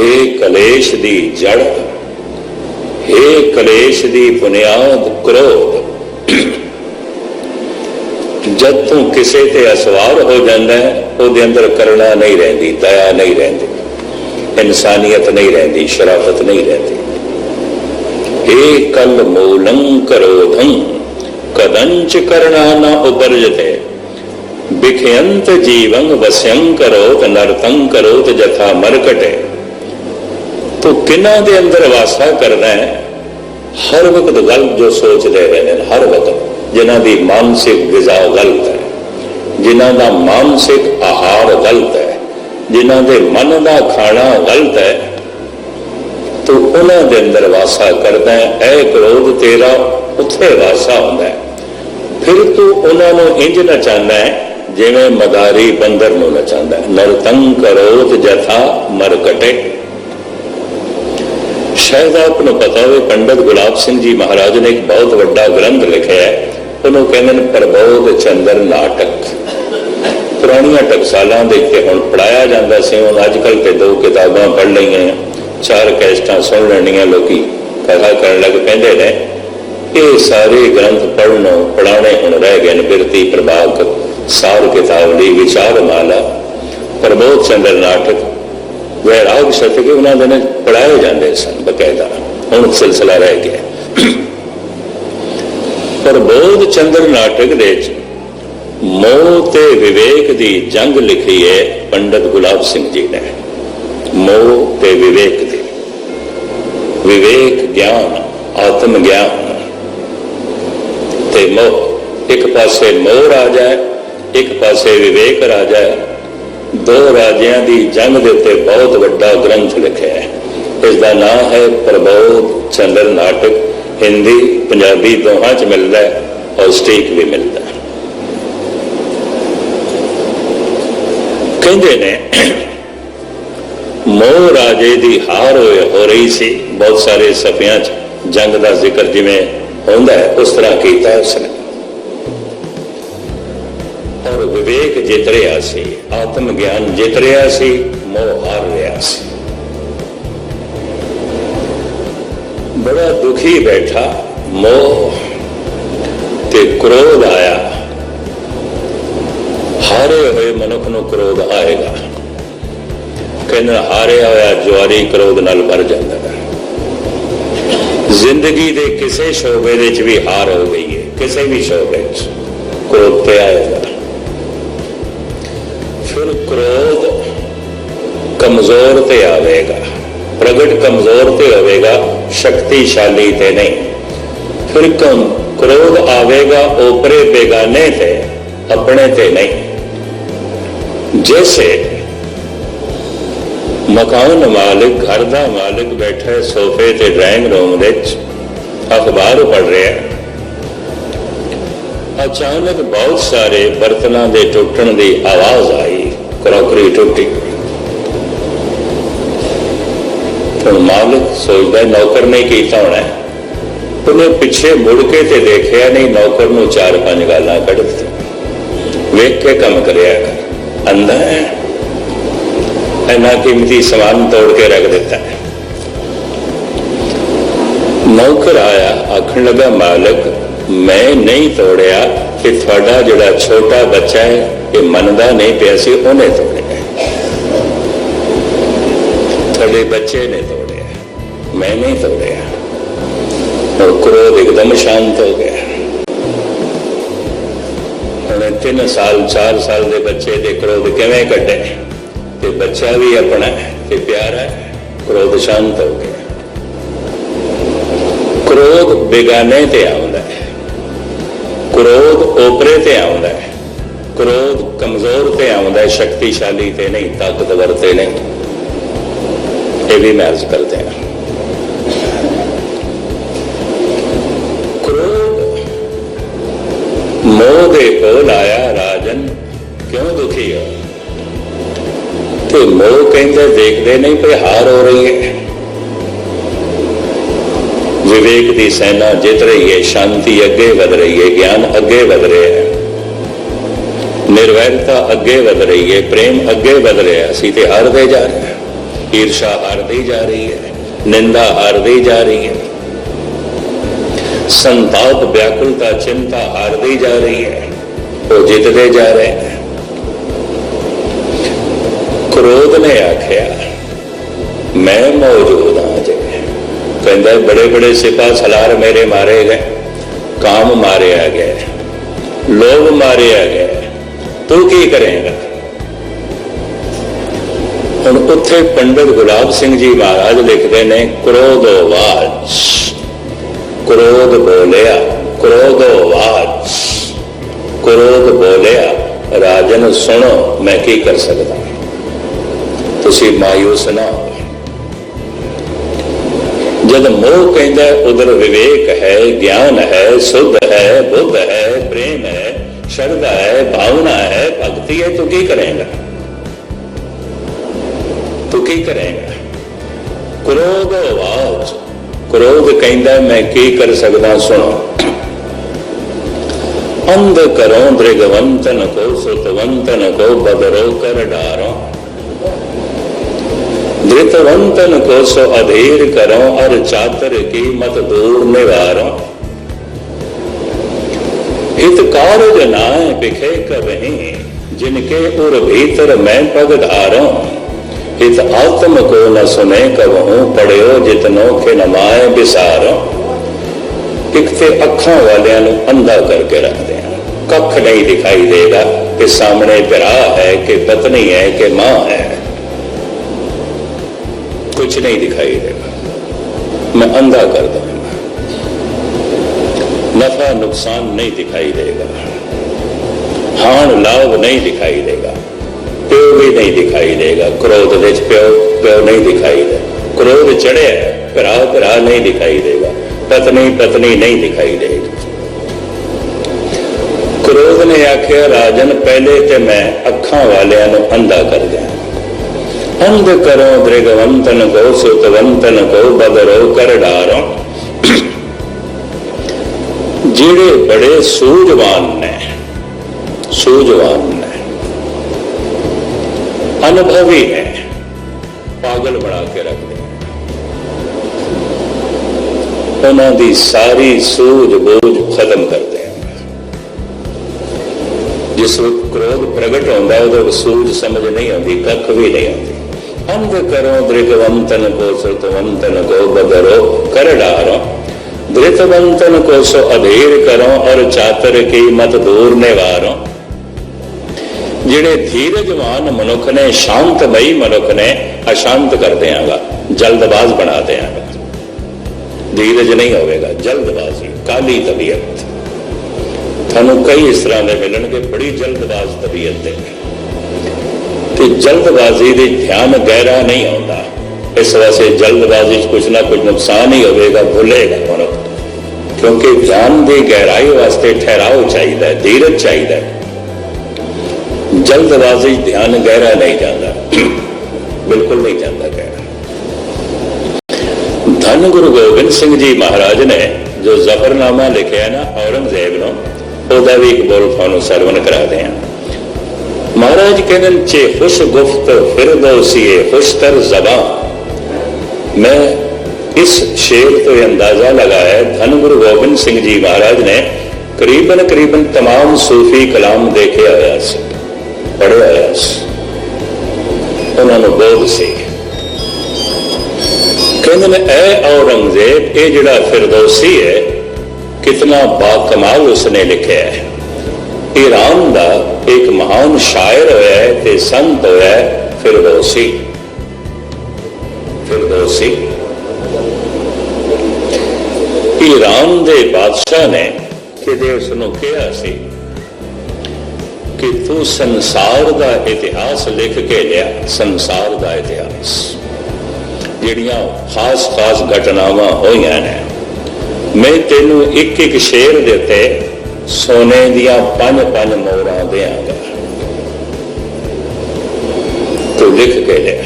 हे ਕਲੇਸ਼ ਦੀ ਜੜ हे ਕਲੇਸ਼ ਦੀ ਬੁਨਿਆਦ ਕ੍ਰੋਧ। ਜਦ ਤੂੰ ਕਿਸੇ ਤੇ ਅਸਵਾਰ ਹੋ ਜਾਂਦਾ ਹੈ, ਉਹਦੇ ਅੰਦਰ ਕਰਣਾ ਨਹੀਂ ਰਹਿੰਦੀ, ਦਇਆ ਨਹੀਂ ਰਹਿੰਦੀ, ਇਨਸਾਨੀਅਤ ਨਹੀਂ ਰਹਿੰਦੀ, ਸ਼ਰਾਫਤ ਨਹੀਂ ਰਹਿੰਦੀ। ਇਹ ਕਲ ਮੂਲੰ ਕਰੋਧੰ, ਕਦੰਚ ਕਰਣਾ ਨਾ ਉਪਰਜਤੇ ਬਿਖਯੰਤ ਜੀਵੰ ਵਸਯੰ ਕਰੋਤ ਨਰਤੰ ਕਰੋਤ ਜਥਾ ਮਰਕਟੇ। ਤੂੰ ਕਿਨਾਂ ਦੇ ਅੰਦਰ ਵਾਸਾ ਕਰਨਾ ਹੈ? ਹਰ ਵਕਤ ਗਲਤ ਜੋ ਸੋਚਦੇ ਰਹਿੰਦੇ ਨੇ, ਹਰ ਵਕਤ ਜਿਨ੍ਹਾਂ ਦੀ ਮਾਨਸਿਕ ਗਿਜ਼ਾ ਗਲਤ ਹੈ, ਜਿਨ੍ਹਾਂ ਦਾ ਮਾਨਸਿਕ ਆਹਾਰ ਗਲਤ ਹੈ, ਜਿਨ੍ਹਾਂ ਦੇ ਮਨ ਦਾ ਖਾਣਾ ਗਲਤ ਹੈ, ਤੂੰ ਉਹਨਾਂ ਦੇ ਅੰਦਰ ਵਾਸਾ ਕਰਦਾ ਹੈ ਐ ਕ੍ਰੋਧ ਤੇਰਾ ਉੱਥੇ ਵਾਸਾ ਹੁੰਦਾ ਹੈ। ਫਿਰ ਤੂੰ ਉਹਨਾਂ ਨੂੰ ਇੰਜ ਨਚਾਉਂਦਾ ਹੈ, ਜਿਵੇਂ ਮਦਾਰੀ ਬੰਦਰ ਨੂੰ ਨਚਾਉਂਦਾ ਹੈ। ਨਰਤੰਗ ਕਰੋਤ ਜਥਾ ਮਰਕਟੇ। ਸ਼ਾਇਦ ਆਪ ਨੂੰ ਪਤਾ ਹੋਵੇ, ਪੰਡਤ ਗੁਲਾਬ ਸਿੰਘ ਜੀ ਮਹਾਰਾਜ ਨੇ ਇੱਕ ਬਹੁਤ ਵੱਡਾ ਗ੍ਰੰਥ ਲਿਖਿਆ ਹੈ। ਉਹਨੂੰ ਕਹਿੰਦੇ ਨੇ ਪ੍ਰਬੋਧ ਚੰਦਰ ਨਾਟਕ। ਪੁਰਾਣੀਆਂ ਟਕਸਾਲਾਂ ਦੇ ਉੱਤੇ ਹੁਣ ਪੜਾਇਆ ਜਾਂਦਾ ਸੀ। ਹੁਣ ਅੱਜ ਕੱਲ ਤੇ ਦੋ ਕਿਤਾਬਾਂ ਪੜ੍ਹ ਲਈਆਂ ਚਾਰ ਕੈਸਟਾਂ ਸੁਣ ਲੈਣੀਆਂ ਲੋਕੀ। ਕਥਾ ਕਰਨ ਲੱਗ ਪੈਂਦੇ ਨੇ। ਇਹ ਸਾਰੇ ਗ੍ਰੰਥ ਪੜ੍ਹਨੋਂ ਪੜਾਉਣੇ ਹੁਣ ਰਹਿ ਗਏ ਨੇ। ਬਿਰਤੀ ਪ੍ਰਭਾਗ ਸਾਰ ਕਿਤਾਬ ਲਈ ਵਿਚਾਰ ਮਾਲਾ ਪ੍ਰਬੋਧ ਚੰਦਰ ਨਾਟਕ। ਵੈਰਾਗ ਸ਼ਤਕ ਉਹਨਾਂ ਦੇ ਨੇ ਪੜਾਏ ਜਾਂਦੇ ਸਨ ਬਕਾਇਦਾ। ਹੁਣ ਸਿਲਸਿਲਾ ਰਹਿ ਗਿਆ। ਪਰ ਬੋਧ ਚੰਦਰ ਨਾਟਕ ਦੇ ਵਿੱਚ ਮੋਹ ਤੇ ਵਿਵੇਕ ਦੀ ਜੰਗ ਲਿਖੀ ਹੈ ਪੰਡਤ ਗੁਲਾਬ ਸਿੰਘ ਜੀ ਨੇ। ਮੋਹ ਤੇ ਵਿਵੇਕ ਦੀ। ਵਿਵੇਕ ਗਿਆਨ, ਆਤਮ ਗਿਆਨ। ਤੇ ਮੋਹ। ਇੱਕ ਪਾਸੇ ਮੋਹ ਰਾਜਾ ਹੈ, ਇੱਕ ਪਾਸੇ ਵਿਵੇਕ ਰਾਜਾ ਹੈ। ਦੋ ਰਾਜਿਆਂ ਦੀ ਜੰਗ ਦੇ ਉੱਤੇ ਬਹੁਤ ਵੱਡਾ ਗ੍ਰੰਥ ਲਿਖਿਆ ਹੈ। ਇਸ ਦਾ ਨਾਮ ਹੈ ਪ੍ਰਬੋਧ ਚੰਦਰ ਨਾਟਕ। ਹਿੰਦੀ, ਪੰਜਾਬੀ ਦੋਹਾਂ ਚ ਮਿਲਦਾ ਹੈ ਔਰ ਸਟੇਕ ਵੀ ਮਿਲਦਾ ਹੈ। ਕਹਿੰਦੇ ਨੇ, ਮੋਹ ਰਾਜੇ ਦੀ ਹਾਰ ਹੋ ਰਹੀ ਸੀ ਬਹੁਤ ਸਾਰੇ ਸਫਿਆਂ ਚ। ਜੰਗ ਦਾ ਜ਼ਿਕਰ ਜਿਵੇਂ ਹੁੰਦਾ ਹੈ, ਉਸ ਤਰ੍ਹਾਂ ਕੀਤਾ ਉਸਨੇ। ਔਰ ਵਿਵੇਕ ਜਿੱਤ ਰਿਹਾ ਸੀ, ਆਤਮ ਗਿਆਨ ਜਿੱਤ ਰਿਹਾ ਸੀ, ਮੋਹ ਹਾਰ ਰਿਹਾ ਸੀ। ਬੜਾ ਦੁਖੀ ਬੈਠਾ, ਮੋਹ ਤੇ ਕ੍ਰੋਧ ਆਇਆ। ਹਾਰੇ ਹੋਏ ਮਨੁੱਖ ਨੂੰ ਕ੍ਰੋਧ ਆਏਗਾ। ਕਹਿੰਦਾ, ਹਾਰਿਆ ਹੋਇਆ ਜਵਾਰੀ ਕ੍ਰੋਧ ਨਾਲ ਮਰ ਜਾਂਦਾ ਹੈ। ਜ਼ਿੰਦਗੀ ਦੇ ਕਿਸੇ ਸ਼ੋਬੇ ਦੇ ਵਿੱਚ ਵੀ ਹਾਰ ਹੋ ਗਈ ਹੈ, ਕਿਸੇ ਵੀ ਸ਼ੋਬੇ ਵਿੱਚ ਕ੍ਰੋਧ ਤੇ ਆਏਗਾ। ਕ੍ਰੋਧ ਕਮਜ਼ੋਰ ਤੇ ਆਵੇਗਾ, ਪ੍ਰਗਟ ਕਮਜ਼ੋਰ ਤੇ ਹੋਵੇਗਾ ਸ਼ਕਤੀਸ਼ਾਲੀ ਤੇ ਨਹੀਂ। ਫਿਰ ਕਮ ਕ੍ਰੋਧ ਆਵੇਗਾ, ਓਪਰੇ ਬੇਗਾਨੇ ਤੇ, ਆਪਣੇ ਤੇ ਨਹੀਂ। ਜੈਸੇ ਮਕਾਨ ਮਾਲਿਕ, ਘਰ ਦਾ ਮਾਲਿਕ ਬੈਠਾ ਹੈ, ਸੋਫੇ ਤੇ ਡਰਾਇੰਗ ਰੂਮ ਵਿੱਚ, ਅਖਬਾਰ ਪੜ੍ਹ ਰਿਹਾ ਹੈ। ਅਚਾਨਕ ਬਹੁਤ ਸਾਰੇ ਬਰਤਨਾਂ ਦੇ ਟੁੱਟਣ ਦੀ ਆਵਾਜ਼ ਆਈ। ਕਰੋਕਰੀ ਟੁੱਟੀ ਹੁਣ ਮਾਲਕ ਸੋਚਦਾ, ਨੌਕਰ ਨੇ ਕੀਤਾ ਹੋਣਾ ਉਹਨੇ ਪਿੱਛੇ ਮੁੜ ਕੇ ਤੇ ਦੇਖਿਆ ਨਹੀਂ, ਨੌਕਰ ਨੂੰ ਚਾਰ ਪੰਜ ਗਾਲਾਂ ਕੱਢ ਦਿੱਤੀਆਂ। ਵੇਖ ਕੇ ਕੰਮ ਕਰਿਆ ਕਰ। ਹੈ। ਇੰਨਾ ਕੀਮਤੀ ਸਮਾਨ ਤੋੜ ਕੇ ਰੱਖ ਦਿੱਤਾ ਨੌਕਰ ਆਇਆ, ਆਖਣ ਲੱਗਾ, ਮਾਲਕ, ਮੈਂ ਨਹੀਂ ਤੋੜਿਆ ਕਿ ਤੁਹਾਡਾ ਜਿਹੜਾ ਛੋਟਾ ਬੱਚਾ ਹੈ ਇਹ ਮੰਨਦਾ ਨਹੀਂ ਪਿਆ ਸੀ, ਉਹਨੇ ਤੋੜੇ ਤੁਹਾਡੇ ਬੱਚੇ ਨੇ ਤੋੜਿਆ। ਮੈਂ ਨਹੀਂ ਤੋੜਿਆ। ਔਰ ਕ੍ਰੋਧ ਇੱਕਦਮ ਸ਼ਾਂਤ ਹੋ ਗਿਆ। ਹੁਣ ਤਿੰਨ ਸਾਲ, ਚਾਰ ਸਾਲ ਦੇ ਬੱਚੇ ਦੇ ਕ੍ਰੋਧ ਕਿਵੇਂ ਕੱਟੇ ਤੇ ਬੱਚਾ ਵੀ ਆਪਣਾ ਤੇ ਪਿਆਰਾ ਕ੍ਰੋਧ ਸ਼ਾਂਤ ਹੋ ਗਿਆ। ਕ੍ਰੋਧ ਬੇਗਾਨੇ ਤੇ ਆਉਂਦਾ ਹੈ। ਕ੍ਰੋਧ ਉਪਰੇ ਤੇ ਆਉਂਦਾ ਹੈ। ਕ੍ਰੋਧ ਕਮਜ਼ੋਰ ਤੇ ਆਉਂਦਾ ਹੈ, ਸ਼ਕਤੀਸ਼ਾਲੀ ਤੇ ਨਹੀਂ, ਤਾਕਤਵਰ ਤੇ ਨਹੀਂ। ਇਹ ਵੀ ਮੈਂ ਅਰਜ਼ ਕਰਦੇ ਦੇਣਾ ਕ੍ਰੋਧ ਮੋਹ ਦੇ ਕੋਲ ਆਇਆ ਰਾਜਨ, ਕਿਉਂ ਦੁਖੀ ਹੋ? ਤੇ ਮੋਹ ਕਹਿੰਦੇ, ਦੇਖਦੇ ਨਹੀਂ ਪਈ ਹਾਰ ਹੋ ਰਹੀ ਹੈ। ਵਿਵੇਕ ਦੀ ਸੈਨਾ ਜਿੱਤ ਰਹੀ ਹੈ, ਸ਼ਾਂਤੀ ਅੱਗੇ ਵਧ ਰਹੀ ਹੈ, ਗਿਆਨ ਅੱਗੇ ਵਧ ਰਿਹਾ ਹੈ। ਨਿਰਵੈਰਤਾ ਅੱਗੇ ਵਧ ਰਹੀ ਹੈ, ਪ੍ਰੇਮ ਅੱਗੇ ਵਧ ਰਿਹਾ, ਅਸੀਂ ਤੇ ਹਾਰਦੇ ਜਾ ਰਹੇ ਹਾਂ। ਈਰਸ਼ਾ ਹਾਰਦੀ ਜਾ ਰਹੀ ਹੈ, ਨਿੰਦਾ ਹਾਰਦੀ ਜਾ ਰਹੀ ਹੈ। ਸੰਤਾਪ, ਵਿਆਕੁਲਤਾ, ਚਿੰਤਾ ਹਾਰਦੀ ਜਾ ਰਹੀ ਹੈ, ਉਹ ਜਿੱਤਦੇ ਜਾ ਰਹੇ ਨੇ ਕ੍ਰੋਧ ਨੇ ਆਖਿਆ, ਮੈਂ ਮੌਜੂਦ ਹਾਂ ਜੇ। ਕਹਿੰਦਾ, ਬੜੇ ਬੜੇ ਸਿਪਾ ਸਲਾਰ ਮੇਰੇ ਮਾਰੇ ਗਏ, ਕਾਮ ਮਾਰਿਆ ਗਿਆ ਲੋਭ ਮਾਰਿਆ ਗਿਆ ਤੂੰ ਕੀ ਕਰੇਂਗਾ? ਹੁਣ ਉੱਥੇ ਪੰਡਿਤ ਗੁਲਾਬ ਸਿੰਘ ਜੀ ਮਹਾਰਾਜ ਲਿਖਦੇ ਨੇ, ਕ੍ਰੋਧੋ ਵਾਚ, ਕ੍ਰੋਧ ਬੋਲਿਆ ਕ੍ਰੋਧਵਾਜ ਕ੍ਰੋਧ ਬੋਲਿਆ, ਰਾਜਨ ਸੁਣੋ, ਮੈਂ ਕੀ ਕਰ ਸਕਦਾ? ਤੁਸੀਂ ਮਾਇੂਸ ਨਾ ਹੋ ਜਦ ਮੋਹ ਕਹਿੰਦਾ, ਉਧਰ ਵਿਵੇਕ ਹੈ, ਗਿਆਨ ਹੈ, ਸੁਧ ਹੈ, ਬੁੱਧ ਹੈ, ਪ੍ਰੇਮ ਹੈ श्रद्धा है भावना है भक्ति है तो क्या करेगा तो क्या करेगा क्रोध वाच क्रोध कहता मैं की कर सकता सुनो अंध करो दृगवंतन को सुतवंतन को बदरो कर डारो धृतवंतन को सो अधीर करो और चातर की मत दूर निवारो हित कारज नाय बिखे कबही जिनके उर भीतर मैं पग धारो हित आत्म को न सुने कबहू पढ़ियो जितनो के नमाए बिसारो ਇੱਕ ਤੇ ਅੱਖਾਂ ਵਾਲਿਆਂ ਨੂੰ ਅੰਧਾ ਕਰਕੇ ਰੱਖਦੇ ਆ ਕੱਖ ਨਹੀਂ ਦਿਖਾਈ ਦੇਗਾ ਕਿ ਸਾਹਮਣੇ ਭਰਾ ਹੈ ਕਿ ਪਤਨੀ ਹੈ ਕਿ ਮਾਂ ਹੈ कुछ नहीं दिखाई देगा मैं अंधा कर दूंगा नफा नुकसान नहीं दिखाई देगा हान लाभ नहीं दिखाई देगा प्यो भी नहीं दिखाई देगा क्रोध ਵਿੱਚ ਪਿਓ ਪਿਓ ਨਹੀਂ ਦਿਖਾਈ ਦੇ क्रोध ਚੜਿਆ ਭਰਾ ਭਰਾ ਨਹੀਂ ਦਿਖਾਈ ਦੇਗਾ ਪਤਨੀ ਪਤਨੀ ਨਹੀਂ ਦਿਖਾਈ ਦੇਗੀ क्रोध ਨੇ ਆਖਿਆ ਰਾਜਨ ਪਹਿਲੇ ਤੇ ਮੈਂ ਅੱਖਾਂ ਵਾਲਿਆਂ ਨੂੰ ਅੰਧਾ ਕਰ ਦਿਆਂ अंध करो दृगवंतन को सुतवंतन को बदरो कर डारो ਜਿਹੜੇ ਬੜੇ ਸੂਝਵਾਨ ਨੇ ਸੂਝਵਾਨ ਨੇ, ਅਨੁਭਵੀ ਨੇ, ਪਾਗਲ ਬਣਾ ਕੇ ਰੱਖਦੇ ਉਹਨਾਂ ਦੀ ਸਾਰੀ ਸੂਝ ਬੋਝ ਖਤਮ ਕਰਦੇ ਜਿਸ ਵਕਤ ਕ੍ਰੋਧ ਪ੍ਰਗਟ ਹੁੰਦਾ ਹੈ ਉਹਦਾ ਸੂਝ ਸਮਝ ਨਹੀਂ ਆਉਂਦੀ, ਕੱਖ ਵੀ ਨਹੀਂ ਆਉਂਦੀ। ਅੰਧ ਕਰੋ, ਦ੍ਰਿਗਵੰਤਨ ਕੋ ਸਰਤਵੰਤਨ ਕੋ ਬਦਰੋ ਕਰੜਾਰੋ धृतवंतन को सो अधीर करो और चातर की मत दूर निवारो ਜਿਹੜੇ ਧੀਰਜਵਾਨ ਮਨੁੱਖ ਨੇ ਸ਼ਾਂਤਮਈ ਮਨੁੱਖ ਨੇ ਅਸ਼ਾਂਤ ਕਰ ਦਿਆਂਗਾ ਜਲਦਬਾਜ਼ ਬਣਾ ਦਿਆਂਗਾ ਧੀਰਜ ਨਹੀਂ ਹੋਵੇਗਾ ਜਲਦਬਾਜ਼ੀ ਕਾਲੀ ਤਬੀਅਤ ਤੁਹਾਨੂੰ ਕਈ ਇਸ ਤਰ੍ਹਾਂ ਦੇ ਮਿਲਣਗੇ ਬੜੀ ਜਲਦਬਾਜ਼ ਤਬੀਅਤ ਦੇ ਤੇ ਜਲਦਬਾਜ਼ੀ ਦੇ ਧਿਆਨ ਗਹਿਰਾ ਨਹੀਂ ਆਉਂਦਾ ਇਸ ਵਾਸਤੇ ਜਲਦਬਾਜ਼ੀ 'ਚ ਕੁਝ ਨਾ ਕੁਝ ਨੁਕਸਾਨ ਹੀ ਹੋਵੇਗਾ ਭੁੱਲੇਗਾ ਮਨੁੱਖ ਕਿਉਂਕਿ ਜਾਨ ਦੇ ਗਹਿਰਾਈ ਵਾਸਤੇ ਠਹਿਰਾਓ ਚਾਹੀਦਾ ਧੀਰਜ ਚਾਹੀਦਾ ਜਲਦਬਾਜ਼ੀ ਧਿਆਨ ਗਹਿਰਾ ਨਹੀਂ ਜਾਂਦਾ। ਬਿਲਕੁਲ ਨਹੀਂ ਜਾਂਦਾ ਗਹਿਰਾ। ਧੰਨ ਗੁਰੂ ਗੋਬਿੰਦ ਸਿੰਘ ਜੀ ਮਹਾਰਾਜ ਨੇ ਜੋ ਜ਼ਫਰਨਾਮਾ ਲਿਖਿਆ ਨਾ ਔਰੰਗਜ਼ੇਬ ਨੂੰ, ਉਹਦਾ ਵੀ ਇੱਕ ਬੋਲ ਤੁਹਾਨੂੰ ਸਰਵਨ ਕਰਾ ਦੇ ਆ ਮਹਾਰਾਜ ਕਹਿੰਦੇ ਚੇ ਖੁਸ਼ ਗੁਫਤ ਫਿਰਦੌਸੀਏ ਖੁਸ਼ਤਰ ਜ਼ਬਾਂ ਮੈਂ इस शेर तो ये अंदाजा लगाया धन गुरु गोबिंद सिंह जी महाराज ने करीबन करीबन तमाम सूफी कलाम देखे आया से पढ़े आया उन्होंने बोध से कहते ने ए औरंगजेब ये जड़ा फिरदौसी है कितना बाकमाल उसने लिखा है ईरान का एक महान शायर होया है ते संत होया है फिरदौसी ਕਿ ਰਾਮ ਦੇ ਬਾਦਸ਼ਾਹ ਨੇ ਕਿਤੇ ਉਸ ਨੂੰ ਕਿਹਾ ਸੀ ਕਿ ਤੂੰ ਸੰਸਾਰ ਦਾ ਇਤਿਹਾਸ ਲਿਖ ਕੇ ਲਿਆ, ਸੰਸਾਰ ਦਾ ਇਤਿਹਾਸ। ਜਿਹੜੀਆਂ ਖਾਸ ਖਾਸ ਘਟਨਾਵਾਂ ਹੋਈਆਂ ਨੇ, ਮੈਂ ਤੈਨੂੰ ਇੱਕ ਇੱਕ ਸ਼ੇਰ ਦੇ ਉੱਤੇ ਸੋਨੇ ਦੀਆਂ ਪੰਜ ਪੰਜ ਮੋਹਰਾਂ ਦੇਾਂਗਾ ਤੂੰ ਲਿਖ ਕੇ ਲਿਆ।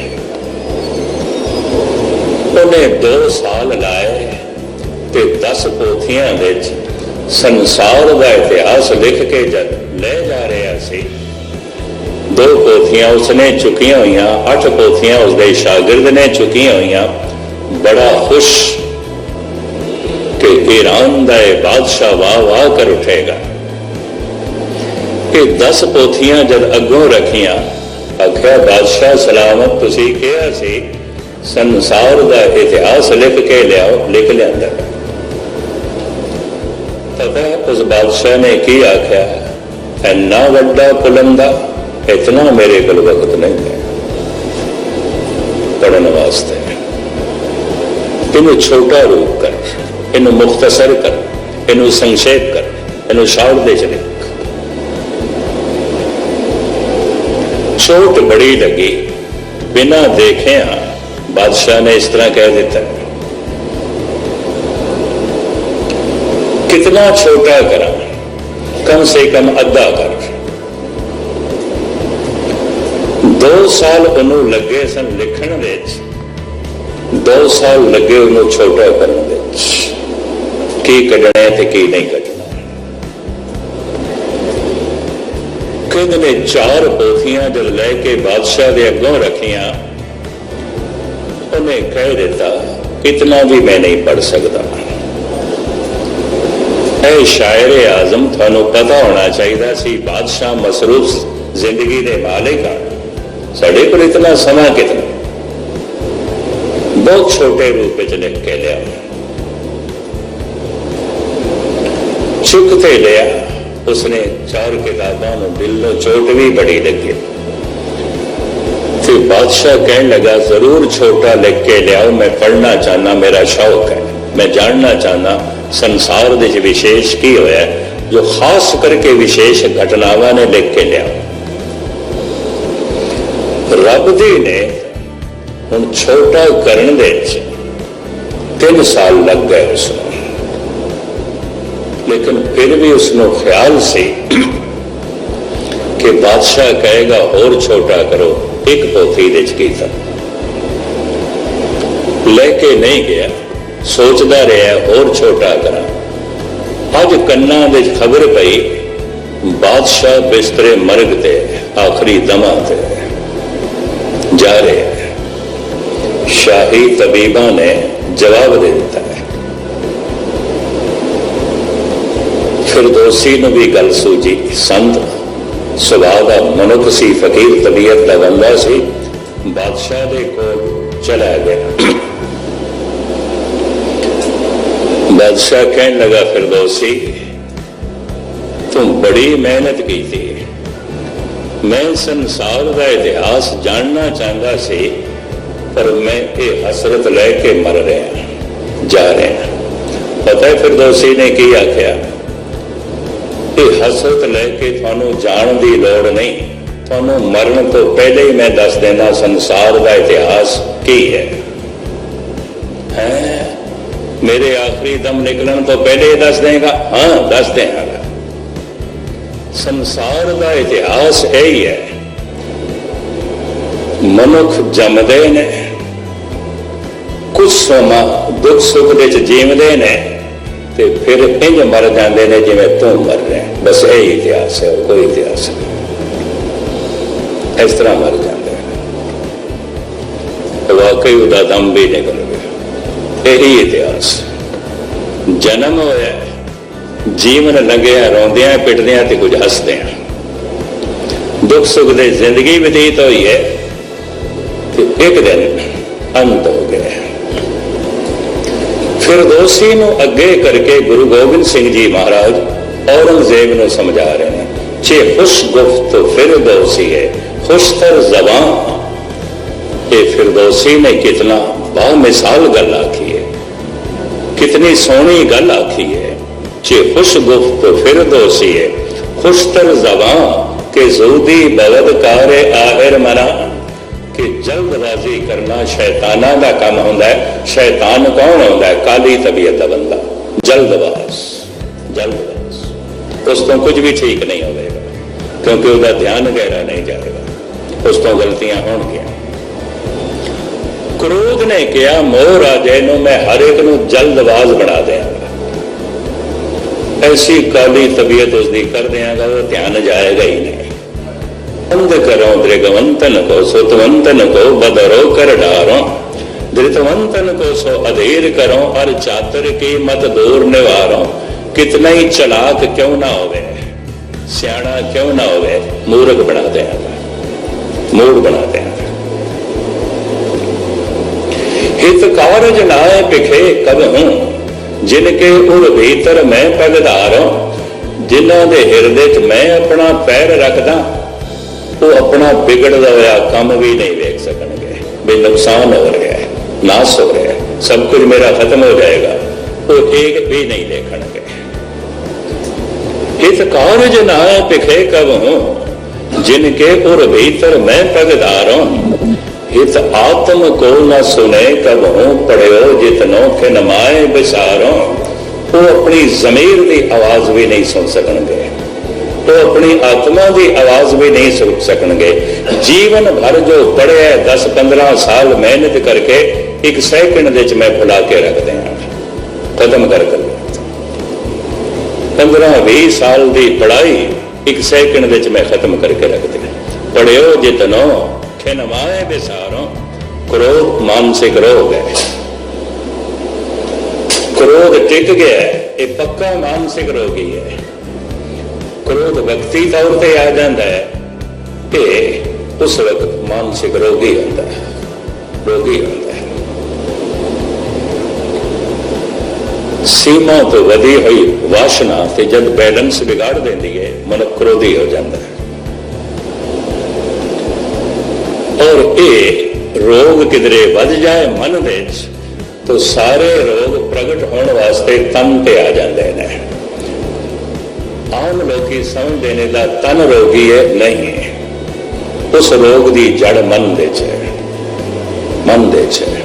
ਉਹਨੇ ਦੋ ਸਾਲ ਲਾਏ ਤੇ 10 ਪੋਥੀਆਂ ਵਿੱਚ ਸੰਸਾਰ ਦਾ ਇਤਿਹਾਸ ਲਿਖ ਕੇ ਜਦ ਲੈ ਜਾ ਰਿਹਾ ਸੀ, ਦੋ ਪੋਥੀਆਂ ਉਸਨੇ ਚੁੱਕੀਆਂ ਹੋਈਆਂ, ਅੱਠ ਪੋਥੀਆਂ ਉਸਦੇ ਸ਼ਾਗਿਰਦ ਨੇ ਚੁੱਕੀਆਂ ਹੋਈਆਂ। ਬੜਾ ਖੁਸ਼ ਕਿ ਈਰਾਨ ਦਾ ਇਹ ਬਾਦਸ਼ਾਹ ਵਾਹ ਵਾਹ ਕਰ ਉਠੇਗਾ। ਇਹ 10 ਪੋਥੀਆਂ ਜਦ ਅੱਗੋਂ ਰੱਖੀਆਂ, ਆਖਿਆ, ਬਾਦਸ਼ਾਹ, ਸਲਾਮਤ ਤੁਸੀਂ ਕਿਹਾ ਸੀ, ਸੰਸਾਰ ਦਾ ਇਤਿਹਾਸ ਲਿਖ ਕੇ ਲਿਆਓ, ਲਿਖ ਲਿਆਂਦਾ। ਪਤਾ ਉਸ ਬਾਦਸ਼ਾਹ ਨੇ ਕੀ ਆਖਿਆ? ਇੰਨਾ ਵੱਡਾ ਪੁਲੰਦਾ ਇਤਨਾ ਮੇਰੇ ਕੋਲ ਵਕਤ ਨਹੀਂ ਹੈ। ਪੜਨ ਵਾਸਤੇ। ਇਹਨੂੰ ਛੋਟਾ ਰੂਪ ਕਰ, ਇਹਨੂੰ ਮੁਖਤਸਰ ਕਰ, ਇਹਨੂੰ ਸੰਖੇਪ ਕਰ, ਇਹਨੂੰ ਸ਼ਾਰਟ ਦੇ ਚ ਲਿਖ ਛੋਟ ਬੜੀ ਲੱਗੀ। ਬਿਨਾ ਦੇਖਿਆ ਬਾਦਸ਼ਾਹ ਨੇ ਇਸ ਤਰ੍ਹਾਂ ਕਹਿ ਦਿੱਤਾ। ਕਿਤਨਾ ਛੋਟਾ ਕਰਾਂ ਕਮ ਸੇ ਕਮ ਅੱਧਾ ਕਰ ਦੋ ਸਾਲ ਉਹਨੂੰ ਲੱਗੇ ਸਨ ਲਿਖਣ ਵਿੱਚ ਦੋ ਸਾਲ ਲੱਗੇ ਉਹਨੂੰ ਛੋਟਾ ਕਰਨ ਵਿੱਚ ਕੀ ਕੱਢਣਾ ਤੇ ਕੀ ਨਹੀਂ ਕੱਢਣਾ ਕਹਿੰਦੇ ਨੇ ਚਾਰ ਪੋਥੀਆਂ ਜਦ ਲੈ ਕੇ ਬਾਦਸ਼ਾਹ ਦੇ ਅੱਗੋਂ ਰੱਖੀਆਂ ਉਹਨੇ ਕਹਿ ਦਿੱਤਾ ਇਤਨਾ ਵੀ ਮੈਂ ਨਹੀਂ ਪੜ ਸਕਦਾ ਐ ਸ਼ਾਇਰ ਆਜ਼ਮ ਤੁਹਾਨੂੰ ਪਤਾ ਹੋਣਾ ਚਾਹੀਦਾ ਸੀ, ਬਾਦਸ਼ਾਹ ਮਸਰੂਫ ਜ਼ਿੰਦਗੀ ਦੇ ਮਾਲਿਕ ਆ। ਸਾਡੇ ਕੋਲ ਇਤਨਾ ਸਮਾਂ ਕਿਤਨਾ? ਬਹੁਤ ਛੋਟੇ ਰੂਪ ਵਿੱਚ ਲਿਖ ਕੇ ਲਿਆ। ਚੁੱਕ ਤੇ ਲਿਆ। ਉਸਨੇ ਚਾਰ ਕਿਤਾਬਾਂ ਨੂੰ ਦਿਲ ਨੂੰ ਚੋਟ ਵੀ ਬੜੀ ਲੱਗੀ ਫਿਰ ਬਾਦਸ਼ਾਹ ਕਹਿਣ ਲੱਗਾ, ਜ਼ਰੂਰ ਛੋਟਾ ਲਿਖ ਕੇ ਲਿਆਓ, ਮੈਂ ਪੜ੍ਹਨਾ ਚਾਹਨਾ ਮੇਰਾ ਸ਼ੌਕ ਹੈ। ਮੈਂ ਜਾਣਨਾ ਚਾਹਨਾ ਸੰਸਾਰ ਦੇ ਵਿੱਚ ਵਿਸ਼ੇਸ਼ ਕੀ ਹੋਇਆ? ਜੋ ਖਾਸ ਕਰਕੇ ਵਿਸ਼ੇਸ਼ ਘਟਨਾਵਾਂ ਨੇ ਲਿਖ ਕੇ ਲਿਆ। ਰੱਬ ਦੀ ਨੇ ਹੁਣ ਛੋਟਾ ਕਰਨ ਦੇ ਵਿੱਚ 3 ਸਾਲ ਲੱਗ ਗਏ ਉਸ ਨੂੰ। ਲੇਕਿਨ ਫਿਰ ਵੀ ਉਸ ਨੂੰ ਖਿਆਲ ਸੀ ਕਿ ਬਾਦਸ਼ਾਹ ਕਹੇਗਾ, ਹੋਰ ਛੋਟਾ ਕਰੋ। ਇੱਕ ਪੋਥੀ ਦੇ ਕੀਤਾ। ਲੈ ਕੇ ਨਹੀਂ ਗਿਆ। ਸੋਚਦਾ ਰਿਹਾ, ਹੋਰ ਛੋਟਾ ਕਰਾਂ। ਅੱਜ ਕੰਨਾਂ ਦੇ ਖਬਰ ਪਈ, ਬਾਦਸ਼ਾਹ ਬਿਸਤਰੇ ਮਰਗ ਤੇ, ਆਖਰੀ ਦਮਾਂ ਤੇ ਜਾ ਰਹੇ। ਸ਼ਾਹੀ ਤਬੀਬਾਂ ਨੇ ਜਵਾਬ ਦੇ ਦਿੱਤਾ। ਹੈ ਫਿਰਦੌਸੀ ਨੂੰ ਵੀ ਗੱਲ ਸੂਝੀ, ਸੰਤ, ਸੁਭਾਅ ਦਾ ਮਨੁੱਖ ਸੀ, ਫਕੀਰ, ਤਬੀਅਤ ਦਾ ਬੰਦਾ ਸੀ, ਬਾਦਸ਼ਾਹ ਦੇ ਕੋਲ ਚਲਾ ਗਿਆ। ਬਾਦਸ਼ਾਹ ਕਹਿਣ ਲਗਾ ਫਿਰਦੌਸੀ ਤੂੰ ਬੜੀ ਮਿਹਨਤ ਕੀਤੀ ਮੈਂ ਸੰਸਾਰ ਦਾ ਇਤਿਹਾਸ ਜਾਣਨਾ ਚਾਹੁੰਦਾ ਸੀ ਪਰ ਮੈਂ ਇਹ ਹਸਰਤ ਲੈ ਕੇ ਮਰ ਰਿਹਾ ਜਾ ਰਿਹਾ ਪਤਾ ਹੈ ਫਿਰਦੌਸੀ ਨੇ ਕੀ ਆਖਿਆ ਇਹ ਹਸਰਤ ਲੈ ਕੇ ਤੁਹਾਨੂੰ ਜਾਣ ਦੀ ਲੋੜ ਨਹੀਂ ਤੁਹਾਨੂੰ ਮਰਨ ਤੋਂ ਪਹਿਲੇ ਹੀ ਮੈਂ ਦੱਸ ਦੇਣਾ ਸੰਸਾਰ ਦਾ ਇਤਿਹਾਸ ਕੀ ਹੈ ਹੈ ਮੇਰੇ ਆਖਰੀ ਦਮ ਨਿਕਲਣ ਤੋਂ ਪਹਿਲੇ ਦੱਸ ਦੇਗਾ? ਹਾਂ, ਦੱਸ ਦੇਗਾ ਸੰਸਾਰ ਦਾ ਇਤਿਹਾਸ ਇਹ ਹੀ। ਹੈ ਮਨੁੱਖ ਜੰਮਦੇ ਨੇ ਕੁਝ ਸਮਾਂ ਦੁੱਖ ਸੁੱਖ ਦੇ ਚ ਜੀਵਦੇ ਨੇ, ਤੇ ਫਿਰ ਇੰਜ ਮਰ ਜਾਂਦੇ ਨੇ ਜਿਵੇਂ ਤੂੰ ਮਰ ਰਿਹਾ ਬਸ ਇਹ ਇਤਿਹਾਸ ਹੈ, ਕੋਈ ਇਤਿਹਾਸ ਨਹੀਂ। ਇਸ ਤਰ੍ਹਾਂ ਮਰ ਜਾਂਦੇ ਵਾਕਈ ਉਹਦਾ ਦਮ ਵੀ ਨਿਕਲ ਗਿਆ। ਇਹੀ ਇਤਿਹਾਸ। ਜਨਮ ਹੋਇਆ, ਜੀਵਨ ਲੰਘਿਆ, ਰੋਂਦਿਆਂ, ਪਿੱਟਦਿਆਂ ਤੇ ਕੁਝ ਹੱਸਦਿਆਂ। ਦੁੱਖ ਸੁੱਖ ਦੇ ਜ਼ਿੰਦਗੀ ਬਤੀਤ ਹੋਈ ਹੈ ਤੇ ਇੱਕ ਦਿਨ ਅੰਤ ਹੋ ਗਿਆ ਫਿਰਦੌਸੀ ਨੂੰ ਅੱਗੇ ਕਰਕੇ ਗੁਰੂ ਗੋਬਿੰਦ ਸਿੰਘ ਜੀ ਮਹਾਰਾਜ ਔਰੰਗਜ਼ੇਬ ਨੂੰ ਸਮਝਾ ਰਹੇ ਨੇ ਛੇ ਖੁਸ਼ ਗੁਫਤ ਫਿਰ ਦੋਸ਼ੀ ਹੈ, ਖੁਸ਼ਤਰ ਜ਼ਬਾਨ। ਇਹ ਫਿਰਦੌਸੀ ਨੇ ਕਿਤਨਾ ਬਾ ਮਿਸਾਲ ਗੱਲ ਆਖੀ ਹੈ। ਕਿਤਨੀ ਸੋਹਣੀ ਗੱਲ ਆਖੀ ਹੈ। ਛੇ ਖੁਸ਼ ਗੁਫਤ ਫਿਰਦੌਸੀ ਹੈ। ਖੁਸ਼ਤਰ ਜ਼ਬਾਨ ਕੇ ਜ਼ੂਦੀ ਬਲਦ ਕਾਰੇ ਮਨਾ। ਕਿ ਜਲਦਬਾਜ਼ੀ ਕਰਨਾ ਸ਼ੈਤਾਨਾਂ ਦਾ ਕੰਮ ਹੁੰਦਾ ਹੈ। ਸ਼ੈਤਾਨ ਕੌਣ ਹੁੰਦਾ ਹੈ? ਕਾਲੀ ਤਬੀਅਤ ਦਾ ਬੰਦਾ। ਜਲਦਬਾਜ਼ ਜਲਦਬਾਜ਼ ਉਸ ਤੋਂ ਕੁਝ ਵੀ ਠੀਕ ਨਹੀਂ ਹੋਵੇਗਾ। ਕਿਉਂਕਿ ਉਹਦਾ ਧਿਆਨ ਗਹਿਰਾ ਨਹੀਂ ਜਾਏਗਾ ਉਸ ਤੋਂ ਗਲਤੀਆਂ ਹੋਣਗੀਆਂ। ਕ੍ਰੋਧ ਨੇ ਕਿਹਾ, ਮੋਹ ਰਾਜੇ ਨੂੰ ਮੈਂ ਹਰ ਇੱਕ ਨੂੰ ਜਲਦਬਾਜ਼ ਬਣਾ ਦਿਆਂ ਐਸੀ ਕਾਲੀ ਤਬੀਅਤ ਉਸ ਦੀ ਕਰ ਦਿਆਂਗਾ ਉਹ ਧਿਆਨ ਜਾਏਗਾ ਹੀ ਨਹੀਂ। ਅੰਧ ਕਰੋ ਦ੍ਰਿਗਵੰਤਨ ਕੋ ਸੁਤਵੰਤਨ ਕੋ ਬਦਰੋ ਕਰ ਡਾਰੋ। ਦ੍ਰਿਤਵੰਤਨ ਕੋ ਸੋ ਅਧੇਰ ਕਰੋ, ਹਰ ਚਾਤਰ ਕੇ ਮਤ ਦੂਰ ਨਿਵਾਰੋ। ਕਿਤਨਾ ਹੀ ਚਲਾਕ ਕਿਉਂ ਨਾ ਹੋਵੇ, ਸਿਆਣਾ ਕਿਉਂ ਨਾ ਹੋਵੇ, ਮੂਰਖ ਬਣਾ ਦੇ ਮੂਰਖ ਬਣਾ ਦੇ ਹਿਤ ਕਾਰਜ ਨਾ ਪਿਖੇ ਕਦਹੂੰ ਜਿਨ ਕੇ ਉਰ ਭੀਤਰ ਮੈਂ ਪਗਧਾਰ ਜਿਨ੍ਹਾਂ ਦੇ ਹਿਰਦੇ 'ਚ ਮੈਂ ਆਪਣਾ ਪੈਰ ਰੱਖਦਾ, ਉਹ ਆਪਣਾ ਵਿਗੜਦਾ ਹੋਇਆ ਕੰਮ ਵੀ ਨਹੀਂ ਵੇਖ ਸਕਣਗੇ। ਬਈ ਨੁਕਸਾਨ ਹੋ ਰਿਹਾ ਹੈ, ਨਾਸ ਹੋ ਰਿਹਾ ਹੈ, ਸਭ ਕੁਝ ਮੇਰਾ ਖਤਮ ਹੋ ਜਾਏਗਾ, ਉਹ ਇੱਕ ਵੀ ਨਹੀਂ ਦੇਖਣਗੇ। ਇਸ ਕਾਰਜ ਨਾ ਪਿਖੇ ਕਵਹੂੰ ਜਿਨ ਕੇ ਉਰ ਭੀਤਰ ਮੈਂ ਪਗਧਾਰ ਹਾਂ हित आत्म को न सुने कब हूं पढ़ियो जितनो के नमाए बिसारो ਉਹ ਆਪਣੀ ਜ਼ਮੀਰ ਦੀ ਆਵਾਜ਼ ਵੀ ਨਹੀਂ ਸੁਣ ਸਕਣਗੇ ਉਹ ਆਪਣੀ ਆਤਮਾ ਦੀ ਆਵਾਜ਼ ਵੀ ਨਹੀਂ ਸੁਣ ਸਕਣਗੇ ਜੀਵਨ ਭਰ ਜੋ ਪੜਿਆ 10 15 ਸਾਲ ਮਿਹਨਤ ਕਰਕੇ ਇੱਕ ਸੈਕਿੰਡ ਦੇ ਵਿੱਚ ਮੈਂ ਫੁਲਾ ਕੇ ਰੱਖਦੇ ਹਾਂ ਖਤਮ ਕਰ ਕਰ 15 20 ਸਾਲ ਦੀ ਪੜ੍ਹਾਈ ਇੱਕ ਸੈਕਿੰਡ ਵਿੱਚ ਮੈਂ ਖਤਮ ਕਰਕੇ ਰੱਖ ਦਿੰਦਾ ਪੜਿਓ ਜਿਤਨੋ ਖਿਨਮਾਏ ਬਿਸਾਰੋ ਕ੍ਰੋਧ ਮਾਨਸਿਕ ਰੋਗ ਹੈ ਕ੍ਰੋਧ ਟਿਕ ਗਿਆ ਹੈ, ਇਹ ਪੱਕਾ ਮਾਨਸਿਕ ਰੋਗ ਹੀ ਹੈ। ਕ੍ਰੋਧ ਵਿਅਕਤੀ ਤੌਰ ਤੇ ਆ ਜਾਂਦਾ ਹੈ ਇਹ ਉਸ ਵਕਤ ਮਾਨਸਿਕ ਰੋਗੀ ਹੁੰਦਾ ਹੈ। ਰੋਗੀ ਹੁੰਦਾ ਹੈ। ਸੀਮਾ ਤੋਂ ਵਧੀ ਹੋਈ ਵਾਸ਼ਨਾ ਤੇ ਜਦ ਬੈਲੈਂਸ ਵਿਗਾੜ ਦਿੰਦੀ ਹੈ ਮਨ ਕ੍ਰੋਧੀ ਹੋ ਜਾਂਦਾ ਹੈ। ਇਹ ਰੋਗ ਕਿਧਰੇ ਵੱਧ ਜਾਏ ਮਨ ਵਿੱਚ, ਤਾਂ ਸਾਰੇ ਰੋਗ ਪ੍ਰਗਟ ਹੋਣ ਵਾਸਤੇ ਤਨ ਤੇ ਆ ਜਾਂਦੇ ਨੇ। ਆਮ ਲੋਕੀ ਸਮਝਦੇ ਨੇ ਦਾ ਤਨ ਰੋਗੀ ਹੈ ਨਹੀਂ ਹੈ। ਉਸ ਰੋਗ ਦੀ ਜੜ ਮਨ ਦੇ ਹੈ। ਮਨ ਦੇ ਹੈ।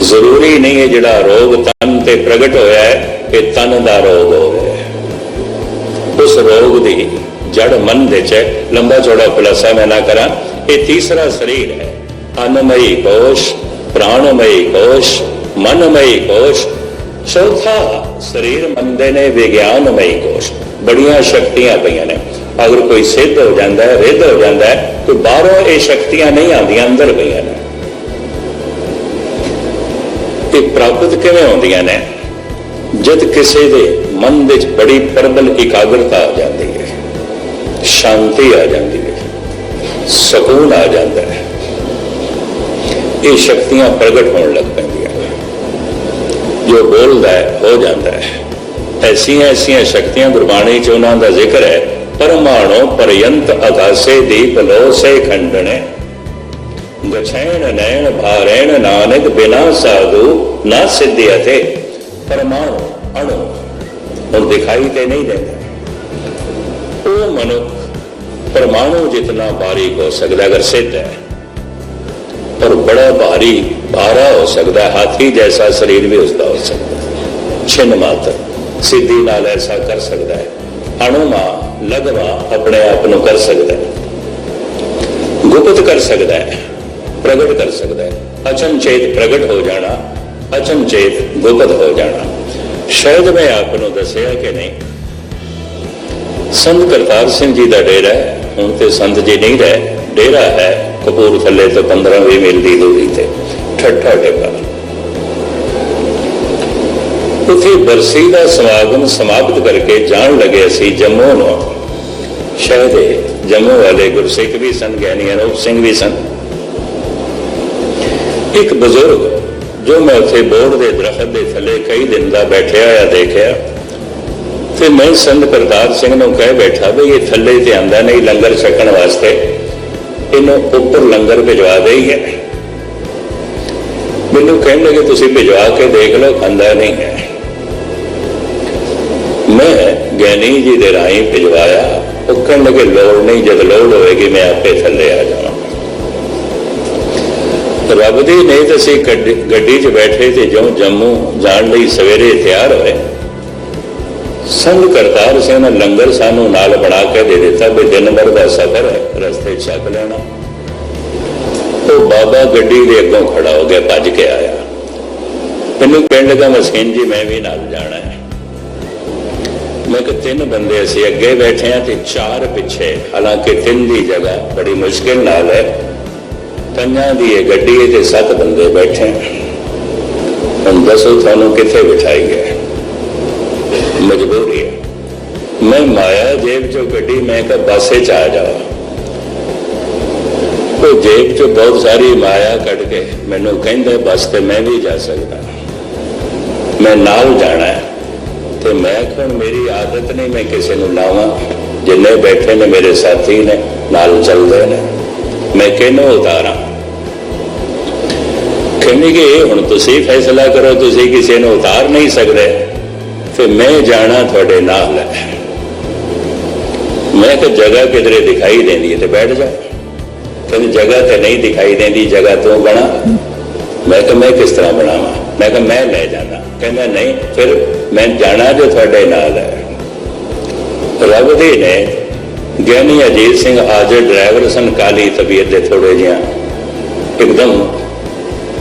ਜ਼ਰੂਰੀ ਨਹੀਂ ਹੈ ਜਿਹੜਾ ਰੋਗ ਤਨ ਤੇ ਪ੍ਰਗਟ ਹੋਇਆ ਹੈ ਇਹ ਤਨ ਦਾ ਰੋਗ ਹੋਵੇ। ਉਸ ਰੋਗ ਦੀ ਜੜ ਮਨ ਦੇ ਚ ਹੈ। ਲੰਬਾ ਚੌੜਾ ਖੁਲਾਸਾ ਮੈਂ ਨਾ ਕਰਾਂ। ਇਹ ਤੀਸਰਾ ਸਰੀਰ ਹੈ। ਅਨਮਈ ਕੋਸ਼, ਪ੍ਰਾਣਮਈ ਕੋਸ਼, ਮਨਮਈ ਕੋਸ਼। ਚੌਥਾ ਸਰੀਰ ਮੰਨਦੇ ਨੇ ਵਿਗਿਆਨਮਈ ਕੋਸ਼। ਬੜੀਆਂ ਸ਼ਕਤੀਆਂ ਪਈਆਂ ਨੇ। ਅਗਰ ਕੋਈ ਸਿੱਧ ਹੋ ਜਾਂਦਾ ਹੈ, ਰਿੱਧ ਹੋ ਜਾਂਦਾ ਹੈ, ਤਾਂ ਬਾਹਰੋਂ ਇਹ ਸ਼ਕਤੀਆਂ ਨਹੀਂ ਆਉਂਦੀਆਂ, ਅੰਦਰ ਪਈਆਂ ਨੇ। ਇਹ ਪ੍ਰਾਪਤ ਕਿਵੇਂ ਹੁੰਦੀਆਂ ਨੇ? ਜਦ ਕਿਸੇ ਦੇ ਮਨ ਵਿੱਚ ਬੜੀ ਪ੍ਰਬਲ ਇਕਾਗਰਤਾ ਆ ਜਾਂਦੀ ਹੈ, ਸ਼ਾਂਤੀ ਆ ਜਾਂਦੀ ਸਕੂਨ ਆ ਜਾਂਦਾ ਹੈ। ਇਹ ਸ਼ਕਤੀਆਂ ਪ੍ਰਗਟ ਹੋਣ ਲੱਗ ਪੈਂਦੀਆਂ ਜੋ ਬੋਲਦਾ ਹੈ, ਹੋ ਜਾਂਦਾ ਹੈ। ਐਸੀਆਂ ਐਸੀਆਂ ਸ਼ਕਤੀਆਂ ਗੁਰਬਾਣੀ ਚ ਉਹਨਾਂ ਦਾ ਜ਼ਿਕਰ ਹੈ। ਪਰਮਾਣੋ ਪਰਯੰਤ ਅਗਾਸੇ ਦੀਪ ਲੋ ਸੇ ਖੰਡਣੇ ਗਛੈਣ ਨੈਣ ਭਾਰੈਣ ਨਾਨਕ ਬਿਨਾ ਸਾਧੂ ਨਾ ਸਿੱਧਿਅਤੇ ਪਰਮਾਣੂ ਅਣੋ। ਉਹ ਦਿਖਾਈ ਤੇ ਨਹੀਂ ਦਿੰਦਾ। ਉਹ ਮਨੁੱਖ ਪਰਮਾਣੂ ਜਿਤਨਾ ਬਾਰੀਕ ਹੋ ਸਕਦਾ ਅਗਰ ਸਿੱਧ ਹੈ और बड़ा भारी भारा हो सकता है हाथी जैसा शरीर भी उसका हो सकता है छिन्न मात्र सिद्धि नाल ऐसा कर सकता है अणुमा लघवा अपने आप ਨੂੰ ਕਰ ਸਕਦਾ ਹੈ ਗੁਪਤ ਕਰ ਸਕਦਾ ਹੈ ਪ੍ਰਗਟ ਕਰ ਸਕਦਾ ਹੈ ਅਚਨਚੇਤ ਪ੍ਰਗਟ ਹੋ ਜਾਣਾ ਅਚਨਚੇਤ ਗੁਪਤ ਹੋ ਜਾਣਾ ਸ਼ਾਇਦ ਮੈਂ ਆਪ ਨੂੰ ਦੱਸਿਆ ਕਿ ਨਹੀਂ ਸੰਤ ਕਰਤਾਰ ਸਿੰਘ ਜੀ ਦਾ ਡੇਰਾ ਹੈ ਹੁਣ ਤੇ ਸੰਤ ਜੀ ਨਹੀਂ ਰਹੇ, ਡੇਰਾ ਹੈ ਕਪੂਰਥਲੇ ਤੋਂ 15-20 ਮੀਲ ਦੀ ਦੂਰੀ ਤੇ। ਠੱਠਾ ਡੇਰਾ। ਉਥੇ ਬਰਸੀ ਦਾ ਸਮਾਗਮ ਸਮਾਪਤ ਕਰਕੇ ਜਾਣ ਲੱਗੇ ਅਸੀਂ ਜੰਮੂ ਨੂੰ। ਸ਼ਾਇਦ ਜੰਮੂ ਵਾਲੇ ਗੁਰਸਿੱਖ ਵੀ ਸਨ ਗਿਆਨੀ ਅਨੂਪ ਸਿੰਘ ਵੀ ਸਨ। ਇੱਕ ਬਜ਼ੁਰਗ, ਜੋ ਮੈਂ ਉੱਥੇ ਬੋਰਡ ਦੇ ਦਰਖਤ ਦੇ ਥੱਲੇ ਕਈ ਦਿਨ ਦਾ ਬੈਠਿਆ ਹੋਇਆ ਦੇਖਿਆ ਤੇ ਮੈਂ ਸੰਤ ਕਰਤਾਰ ਸਿੰਘ ਨੂੰ ਕਹਿ ਬੈਠਾ ਵੀ ਇਹ ਥੱਲੇ ਤੇ ਆਂਦਾ ਨਹੀਂ, ਲੰਗਰ ਛਕਣ ਵਾਸਤੇ। ਇਹਨੂੰ ਉੱਪਰ ਲੰਗਰ ਭਿਜਵਾ ਦੇਈਏ ਮੈਨੂੰ ਕਹਿਣ ਲੱਗੇ ਤੁਸੀਂ ਭਿਜਵਾ ਕੇ ਦੇਖ ਲਓ, ਖਾਂਦਾ ਨਹੀਂ ਹੈ। ਮੈਂ ਗਿਆਨੀ ਜੀ ਦੇ ਰਾਹੀਂ ਭਿਜਵਾਇਆ। ਉਹ ਕਹਿਣ ਲੱਗੇ ਲੋੜ ਨਹੀਂ, ਜਦ ਲੋੜ ਹੋਵੇਗੀ ਮੈਂ ਆਪੇ ਥੱਲੇ ਆ ਜਾਵਾਂ। ਰੱਬ ਦੀ ਨਹੀਂ ਤਾਂ ਅਸੀਂ ਗੱਡੀ 'ਚ ਬੈਠੇ ਤੇ ਜਿਉਂ ਜੰਮੂ ਜਾਣ ਲਈ ਸਵੇਰੇ ਤਿਆਰ ਹੋਏ। ਸੰਤ ਕਰਤਾਰ ਸਿੰਘ ਨੇ ਲੰਗਰ ਸਾਨੂੰ ਨਾਲ ਬਣਾ ਕੇ ਦੇ ਦਿੱਤਾ ਵੀ ਦਿਨ ਭਰ ਦਾ ਸਫ਼ਰ ਹੈ, ਰਸਤੇ 'ਚ ਲੈਣਾ। ਉਹ ਬਾਬਾ ਗੱਡੀ ਦੇ ਅੱਗੋਂ ਖੜਾ ਹੋ ਗਿਆ, ਭੱਜ ਕੇ ਆਇਆ। ਮੈਨੂੰ ਪਿੰਡ ਦਾ ਮਸਕੀਨ ਜੀ, ਮੈਂ ਵੀ ਨਾਲ ਜਾਣਾ ਹੈ। ਮੈਂ ਕਿ ਤਿੰਨ ਬੰਦੇ ਅਸੀਂ ਅੱਗੇ ਬੈਠੇ ਆ ਤੇ ਚਾਰ ਪਿੱਛੇ, ਹਾਲਾਂਕਿ ਤਿੰਨ ਦੀ ਜਗ੍ਹਾ ਬੜੀ ਮੁਸ਼ਕਿਲ ਨਾਲ ਹੈ। ਪੰਜਾਂ ਦੀ ਇਹ ਗੱਡੀ ਤੇ ਸੱਤ ਬੰਦੇ ਬੈਠੇ। ਹੁਣ ਦੱਸੋ ਤੁਹਾਨੂੰ ਕਿੱਥੇ ਬਿਠਾਈ ਬਿਠਾਈਏ ਮਜਬੂਰੀ ਹੈ ਮੈਂ ਮਾਇਆ ਜੇਬ ਚੋਂ ਗੱਡੀ ਮੈਂ ਕਿ ਬੱਸੇ ਚ ਆ ਜਾ। ਉਹ ਜੇਬ ਚੋਂ ਬਹੁਤ ਸਾਰੀ ਮਾਇਆ ਕੱਢ ਕੇ ਮੈਨੂੰ ਕਹਿੰਦਾ, ਬੱਸ ਤੇ ਮੈਂ ਵੀ ਜਾ ਸਕਦਾ। ਮੈਂ ਨਾਲ ਜਾਣਾ ਤੇ ਮੈਂ ਹੁਣ ਮੇਰੀ ਆਦਤ ਨਹੀਂ ਮੈਂ ਕਿਸੇ ਨੂੰ ਲਾਵਾਂ। ਜਿੰਨੇ ਬੈਠੇ ਨੇ ਮੇਰੇ ਸਾਥੀ ਨੇ, ਨਾਲ ਚੱਲਦੇ ਨੇ। ਮੈਂ ਕਿਹਨੂੰ ਉਤਾਰਾਂ? ਕਹਿੰਦੇ ਕਿ ਹੁਣ ਤੁਸੀਂ ਫੈਸਲਾ ਕਰੋ, ਤੁਸੀਂ ਕਿਸੇ ਨੂੰ ਉਤਾਰ ਨਹੀਂ ਸਕਦੇ। ਫਿਰ ਮੈਂ ਜਾਣਾ ਤੁਹਾਡੇ ਨਾਲ ਹੈ। ਮੈਂ ਕਿ ਜਗ੍ਹਾ ਕਿਧਰੇ ਦਿਖਾਈ ਦਿੰਦੀ ਹੈ ਤੇ ਬੈਠ ਜਾ। ਕਹਿੰਦੇ ਜਗ੍ਹਾ ਤੇ ਨਹੀਂ ਦਿਖਾਈ ਦਿੰਦੀ, ਜਗ੍ਹਾ ਤੂੰ ਬਣਾ। ਮੈਂ ਕਿ ਮੈਂ ਕਿਸ ਤਰ੍ਹਾਂ ਬਣਾਵਾਂ? ਮੈਂ ਕਿ ਮੈਂ ਲੈ ਜਾਣਾ ਕਹਿੰਦਾ ਨਹੀਂ, ਫਿਰ ਮੈਂ ਜਾਣਾ ਜੋ ਤੁਹਾਡੇ ਨਾਲ ਹੈ। ਰੱਬ ਦੇ ਨੇ ਗਿਆਨੀ ਅਜੀਤ ਸਿੰਘ ਹਾਜ਼ਰ ਡਰਾਈਵਰ ਸਨ, ਕਾਲੀ ਤਬੀਅਤ ਦੇ ਥੋੜੇ ਜਿਹਾ। ਇੱਕਦਮ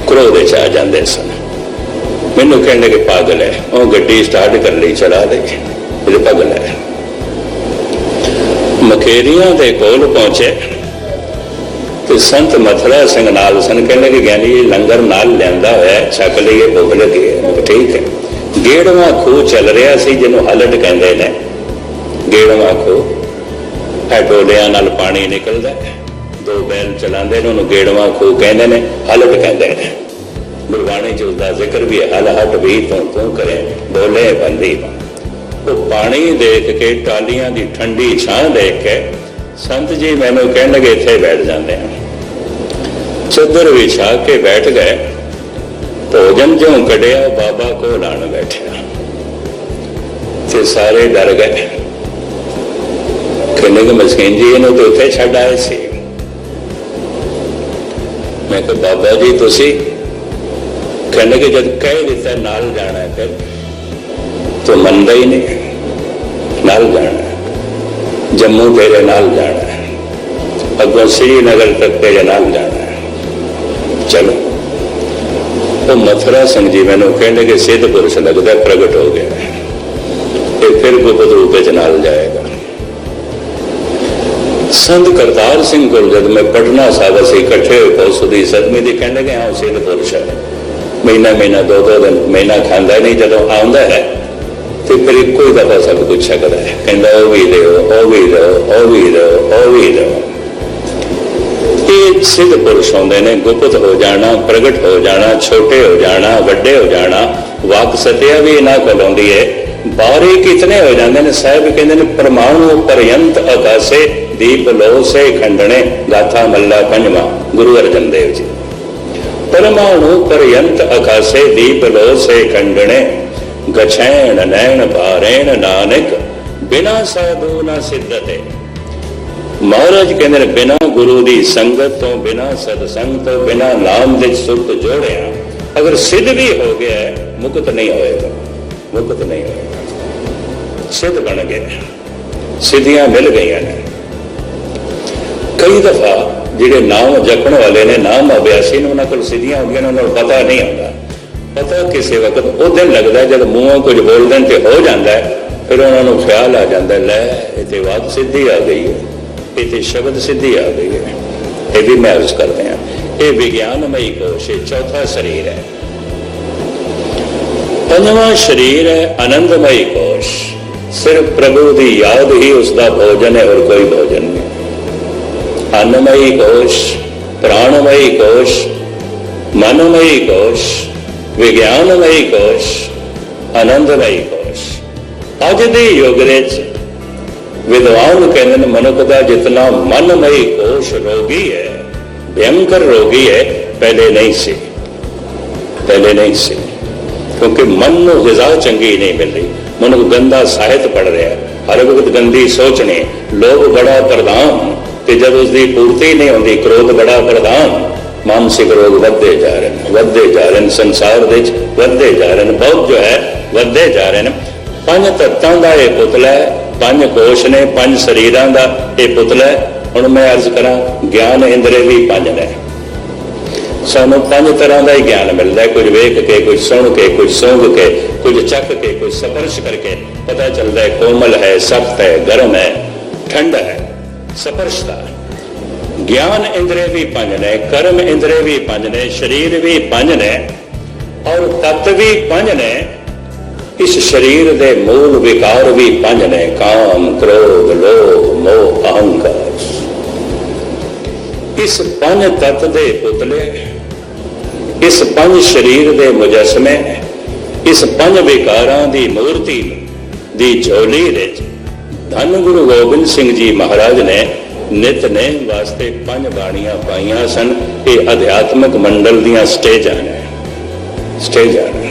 ਕ੍ਰੋਧ ਵਿੱਚ ਆ ਜਾਂਦੇ ਸਨ। ਮੈਨੂੰ ਕਹਿੰਦੇ ਕਿ ਪਾਗਲ ਹੈ। ਉਹ ਗੱਡੀ ਸਟਾਰਟ ਕਰ ਲਈ ਚਲਾ ਦੇ। ਇਹ ਪਾਗਲ ਹੈ। ਮਖੇਰੀਆਂ ਦੇ ਕੋਲ ਪਹੁੰਚੇ। ਤੇ ਸੰਤ ਮਥੁਰਾ ਸਿੰਘ ਨਾਲ ਸਨ। ਕਹਿੰਦੇ ਕਿ ਗਿਆਨੀ ਜੀ, ਲੰਗਰ ਨਾਲ ਲਿਆਂਦਾ ਹੋਇਆ ਛਕ ਲਈਏ, ਭੁੱਖ ਲੱਗੀ ਠੀਕ ਹੈ। ਗੇੜਵਾ ਖੂਹ ਚੱਲ ਰਿਹਾ ਸੀ, ਜਿਹਨੂੰ ਹਲਟ ਕਹਿੰਦੇ ਨੇ। ਗੇੜਵਾ ਖੂਹ। ਹੈ ਨਾਲ ਪਾਣੀ ਨਿਕਲਦਾ ਦੋ ਬੈਲ ਚਲਾਉਂਦੇ ਨੇ, ਉਹਨੂੰ ਗੇੜਵਾ ਖੂਹ ਕਹਿੰਦੇ ਨੇ। ਹਲਟ ਕਹਿੰਦੇ ਨੇ। ਗੁਰਬਾਣੀ ਚ ਉਸਦਾ ਜ਼ਿਕਰ ਵੀ ਹਲ ਹਟ ਵੀ ਤੂੰ ਤੂੰ ਕਰੇ, ਬੋਲੇ ਬੰਦੀ। ਉਹ ਪਾਣੀ ਦੇਖ ਕੇ ਟਾਲੀਆਂ ਦੀ ਠੰਡੀ ਛਾਂ ਦੇਖ ਕੇ ਸੰਤ ਜੀ ਮੈਨੂੰ ਕਹਿਣ ਲੱਗੇ ਇੱਥੇ ਬੈਠ ਜਾਂਦੇ ਆ। ਚੱਦਰ ਵਿਛਾ ਕੇ ਬੈਠ ਗਏ। ਭੋਜਨ ਜਿਉਂ ਕੱਢਿਆ, ਬਾਬਾ ਕੋਲ ਆਣ ਬੈਠਿਆ। ਤੇ ਸਾਰੇ ਡਰ ਗਏ। ਕਹਿੰਦੇ ਕਿ ਮਸਕੀਨ ਜੀ ਇਹਨੂੰ ਤੇ ਉੱਥੇ ਛੱਡ ਆਏ ਸੀ। ਮੈਂ ਕਿਹਾ, ਬਾਬਾ ਜੀ, ਤੁਸੀਂ ਕਹਿੰਦੇ ਕਿ ਜਦ ਕਹਿ ਦਿੱਤਾ ਨਾਲ ਜਾਣਾ ਹੈ ਫਿਰ ਤੋ ਮੰਨਦਾ ਹੀ ਨਹੀਂ। ਨਾਲ ਜਾਣਾ ਹੈ। ਜੰਮੂ ਤੇਰੇ ਨਾਲ ਜਾਣਾ ਹੈ। ਅੱਗੋਂ ਸ੍ਰੀਨਗਰ ਤੱਕ ਤੇਰੇ ਨਾਲ ਜਾਣਾ ਹੈ। ਚਲੋ। ਉਹ ਮਥੁਰਾ ਸਿੰਘ ਜੀ ਮੈਨੂੰ ਕਹਿੰਦੇ ਕਿ ਸਿੱਧ ਪੁਰਸ਼ ਲੱਗਦਾ, ਪ੍ਰਗਟ ਹੋ ਗਿਆ ਹੈ। ਇਹ ਫਿਰ ਗੁਪਤ ਰੂਪ ਵਿੱਚ ਨਾਲ ਜਾਏਗਾ। ਸੰਤ ਕਰਤਾਰ ਸਿੰਘ ਕੋਲ ਜਦ ਮੈਂ ਪਟਨਾ ਸਾਹਿਬ ਅਸੀਂ ਇਕੱਠੇ ਹੋਏ ਪੌਸ ਦੀ ਸਦਮੇ ਦੀ ਕਹਿੰਦੇ ਕਿ ਹਾਂ ਸਿੱਧ ਪੁਰਸ਼ ਹੈ। ਮਹੀਨਾ ਮਹੀਨਾ ਦੋ ਦੋ ਦਿਨ ਮਹੀਨਾ ਖਾਂਦਾ ਨਹੀਂ, ਜਦੋਂ ਆਉਂਦਾ ਹੈ, ਤੇ ਫਿਰ ਇੱਕੋ ਹੀ ਦਫਾ ਸਭ ਕੁਝ ਛਕਦਾ ਹੈ। ਕਹਿੰਦਾ, ਉਹ ਵੀ ਦਿਓ ਉਹ ਵੀ ਦਿਓ ਉਹ ਵੀ ਦਿਓ ਉਹ ਵੀ ਦਿਓ ਇਹ ਸਿੱਧ ਪੁਰਸ਼ ਹੁੰਦੇ ਨੇ, ਗੁਪਤ ਹੋ ਜਾਣਾ, ਪ੍ਰਗਟ ਹੋ ਜਾਣਾ, ਛੋਟੇ ਹੋ ਜਾਣਾ, ਵੱਡੇ ਹੋ ਜਾਣਾ, ਵਾਕ ਸਤਿਆ ਵੀ ਇਹਨਾਂ ਕੋਲ ਆਉਂਦੀ ਹੈ ਬਾਰੇ ਕਿਤਨੇ ਹੋ ਜਾਂਦੇ ਨੇ, ਸਾਹਿਬ ਕਹਿੰਦੇ ਨੇ, ਪਰਮਾਣੂ ਪਰਯੰਤ ਆਕਾਸੇ ਦੀਪ ਲੋ ਸੇ ਖੰਡਣੇ, ਗਾਥਾ ਮੱਲਾ ਪੰਜਵਾ, ਗੁਰੂ ਅਰਜਨ ਦੇਵ ਜੀ। ਪਰਮਾਣੂ ਪਰਯੰਤ ਆਕਾਸੇ ਦੀਪ ਲੋ ਸੇ ਖੰਡਣੇ ਗਛੈਣ ਨੈਣ ਬਿਨਾ ਸਾਧੂ ਨਾ ਸਿੱਧਤੇ ਮਹਾਰਾਜ ਕਹਿੰਦੇ ਨੇ ਬਿਨਾ ਗੁਰੂ ਦੀ ਸੰਗਤ ਤੋਂ ਬਿਨਾ ਸਤ ਸੰਗ ਤੋਂ ਬਿਨਾ ਨਾਮ ਦੇ ਸੁਰਤ ਜੋੜਿਆ ਅਗਰ ਸਿੱਧ ਵੀ ਹੋ ਗਿਆ ਮੁਕਤ ਨਹੀਂ ਹੋਏਗਾ ਮੁਕਤ ਨਹੀਂ ਹੋਏਗਾ ਸਿੱਧ ਬਣ ਗਿਆ ਸਿੱਧੀਆਂ ਮਿਲ ਗਈਆਂ ਨੇ ਕਈ ਦਫਾ ਜਿਹੜੇ ਨਾਮ ਜਪਣ ਵਾਲੇ ਨੇ, ਨਾਮ ਅਭਿਆਸੀ ਨੇ, ਉਹਨਾਂ ਕੋਲ ਸਿੱਧੀਆਂ ਹੁੰਦੀਆਂ ਨੇ, ਉਹਨਾਂ ਨੂੰ ਪਤਾ ਨਹੀਂ ਹੁੰਦਾ। ਪਤਾ ਕਿਸੇ ਵਕਤ, ਉਹ ਦਿਨ ਲੱਗਦਾ ਜਦ ਮੂੰਹੋਂ ਕੁਝ ਬੋਲਦੇ ਨੇ ਤੇ ਹੋ ਜਾਂਦਾ ਫਿਰ ਉਹਨਾਂ ਨੂੰ ਖਿਆਲ ਆ ਜਾਂਦਾ ਲੈ, ਇਹ ਤੇ ਵਾਕ ਸਿੱਧੀ ਆ ਗਈ ਹੈ, ਇਹ ਤੇ ਸ਼ਬਦ ਸਿੱਧੀ ਆ ਗਈ ਹੈ। ਇਹ ਵੀ ਮੈਂ ਅਰਜ਼ ਕਰਦੇ ਹਾਂ। ਇਹ ਵਿਗਿਆਨਮਈ ਕੋਸ਼ ਇਹ ਚੌਥਾ ਸਰੀਰ ਹੈ। ਪੰਜਵਾਂ ਸਰੀਰ ਹੈ, ਆਨੰਦਮਈ ਕੋਸ਼। ਸਿਰਫ ਪ੍ਰਭੂ ਦੀ ਯਾਦ ਹੀ ਉਸ ਦਾ ਭੋਜਨ ਹੈ, ਹੋਰ ਕੋਈ ਭੋਜਨ ਨਹੀਂ। अन्नमयी कोश प्राणमयी कोश मनमयी कोश ਵਿਗਿਆਨਮਈ ਕੋਸ਼ ਆਨੰਦਮਈ ਕੋਸ਼ ਅੱਜ ਦੇ ਯੁੱਗ ਵਿੱਚ ਵਿਦਵਾਨ ਕਹਿੰਦੇ ਨੇ ਮਨੁੱਖ ਦਾ ਜਿਤਨਾ ਮਨਮਈ ਕੋਸ਼ ਰੋਗੀ ਹੈ ਭਯੰਕਰ ਰੋਗੀ ਹੈ ਪਹਿਲੇ ਨਹੀਂ ਸੀ ਪਹਿਲੇ ਨਹੀਂ ਸੀ ਕਿਉਂਕਿ ਮਨ ਨੂੰ ਗਿਜ਼ਾ ਚੰਗੀ ਨਹੀਂ ਮਿਲ ਰਹੀ ਮਨੁੱਖ ਗੰਦਾ ਸਾਹਿਤ ਪੜ ਰਿਹਾ ਹੈ ਹਰ ਵਕਤ ਗੰਦੀ ਸੋਚਣੇ ਲੋਭ ਬੜਾ ਪ੍ਰਧਾਨ ਤੇ ਜਦ ਉਸ ਦੀ ਪੂਰਤੀ ਨਹੀਂ ਹੁੰਦੀ, ਕ੍ਰੋਧ ਬੜਾ ਪ੍ਰਧਾਨ ਮਾਨਸਿਕ ਰੋਗ ਵੱਧਦੇ ਜਾ ਰਹੇ ਨੇ, ਵੱਧਦੇ ਜਾ ਰਹੇ ਨੇ, ਸੰਸਾਰ ਵਿੱਚ ਵੱਧਦੇ ਜਾ ਰਹੇ ਨੇ, ਬਹੁਤ ਜੋ ਹੈ, ਵੱਧਦੇ ਜਾ ਰਹੇ ਨੇ। ਪੰਜ ਤੱਤਾਂ ਦਾ ਇਹ ਪੁਤਲਾ ਹੈ, ਪੰਜ ਕੋਸ਼ ਨੇ, ਪੰਜ ਸਰੀਰਾਂ ਦਾ ਇਹ ਪੁਤਲਾ ਹੈ। ਹੁਣ ਮੈਂ ਅਰਜ਼ ਕਰਾਂ, ਗਿਆਨ ਇੰਦਰੇ ਵੀ ਪੰਜ ਨੇ। ਸਾਨੂੰ ਪੰਜ ਤਰ੍ਹਾਂ ਦਾ ਹੀ ਗਿਆਨ ਮਿਲਦਾ ਹੈ, ਕੁਝ ਵੇਖ ਕੇ, ਕੁਝ ਸੁਣ ਕੇ, ਕੁਝ ਸੁੰਘ ਕੇ, ਕੁਝ ਚੱਕ ਕੇ, ਕੁਝ ਸਪਰਸ਼ ਕਰਕੇ। ਪਤਾ ਚੱਲਦਾ ਹੈ, ਕੋਮਲ ਹੈ, ਸਖਤ ਹੈ, ਗਰਮ ਹੈ, ਠੰਡਾ ਹੈ। ਸਪਰਸ਼ ਗਿਆਨ ਇੰਦਰੇ ਵੀ ਪੰਜ ਨੇ, ਕਰਮ ਇੰਦਰੇ ਵੀ ਪੰਜ ਨੇ, ਸਰੀਰ ਵੀ ਪੰਜ ਨੇ ਔਰ ਤਤ ਵੀ ਪੰਜ ਨੇ, ਇਸ ਸਰੀਰ ਦੇ ਮੂਲ ਵਿਕਾਰ ਵੀ ਪੰਜ ਨੇ, ਕਾਮ, ਕ੍ਰੋਧ, ਲੋਭ, ਮੋਹ, ਅਹੰਕਾਰ। ਇਸ ਪੰਜ ਤਤ ਦੇ ਪੁਤਲੇ, ਇਸ ਪੰਜ ਸਰੀਰ ਦੇ ਮੁਜਸਮੇ, ਇਸ ਪੰਜ ਵਿਕਾਰਾਂ ਦੀ ਮੂਰਤੀ ਦੀ ਝੋਲੀ ਦੇ ਧੰਨ ਗੁਰੂ ਗੋਬਿੰਦ ਸਿੰਘ ਜੀ ਮਹਾਰਾਜ ਨੇ ਨਿਤਨੇਮ ਵਾਸਤੇ ਪੰਜ ਬਾਣੀਆਂ ਪਾਈਆਂ ਸਨ, ਇਹ ਅਧਿਆਤਮਿਕ ਮੰਡਲ ਦੀਆਂ ਸਟੇਜਾਂ ਨੇ। ਸਟੇਜਾਂ ਨੇ।